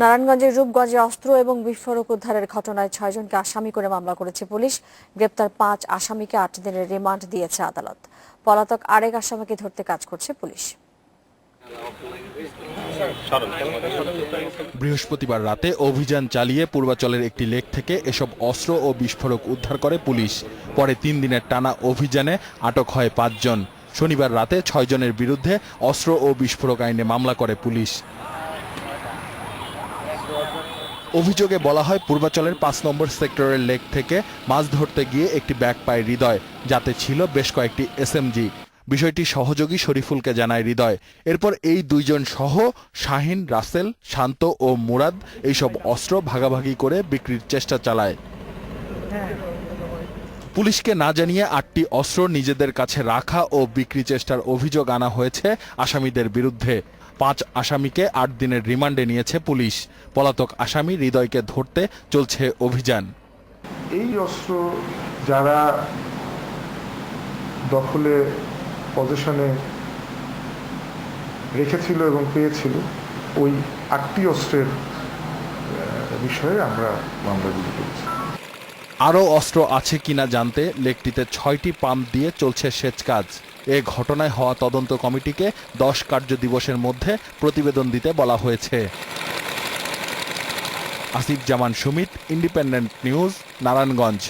নারায়ণগঞ্জের রূপগঞ্জে অস্ত্র এবং বিস্ফোরক উদ্ধারের ঘটনায় ছয়জনকে আসামি করে মামলা করেছে পুলিশ। গ্রেপ্তার পাঁচ আসামিকে আট দিনের রিমান্ড দিয়েছে আদালত। পলাতক আরেক আসামিকে ধরতে কাজ করছে পুলিশ। বৃহস্পতিবার রাতে অভিযান চালিয়ে পূর্বাচলের একটি লেক থেকে এসব অস্ত্র ও বিস্ফোরক উদ্ধার করে পুলিশ। পরে তিন দিনের টানা অভিযানে আটক হয় পাঁচজন। শনিবার রাতে ছয়জনের বিরুদ্ধে অস্ত্র ও বিস্ফোরক আইনে মামলা করে পুলিশ। অভিযোগে বলা হয় পূর্বাচলের পাঁচ নম্বর সেক্টরের লেক থেকে মাছ ধরতে গিয়ে একটি ব্যাগ পায় হৃদয়, যাতে ছিল বেশ কয়েকটি এসএমজি বিষয়টি সহযোগী শরীফুলকে জানায় হৃদয়। এরপর এই দুইজন সহ শাহিন, রাসেল, শান্ত ও মুরাদ এইসব অস্ত্র ভাগাভাগি করে বিক্রির চেষ্টা চালায়। পুলিশকে না জানিয়ে আটটি অস্ত্র নিজেদের কাছে রাখা ও বিক্রি চেষ্টার অভিযোগ আনা হয়েছে আসামিদের বিরুদ্ধে। পাঁচ আসামিকে আট দিনের রিমান্ডে নিয়েছে পুলিশ। পলাতক আসামি হৃদয়কে ধরতে চলছে অভিযান। এই অস্ত্র যারা দখলে, পজিশনে রেখেছিল এবং পেয়েছিল, ওই আটটি অস্ত্রের বিষয়ে আমরা মামলাগুলি করেছি। আরও অস্ত্র আছে কিনা জানতে লেকটিতে ছয়টি পাম্প দিয়ে চলছে সেচ কাজ এ ঘটনায় হওয়া তদন্ত কমিটিকে দশ কার্য দিবসের মধ্যে প্রতিবেদন দিতে বলা হয়েছে। Asif Zaman Sumit, independent news, Narayanganj.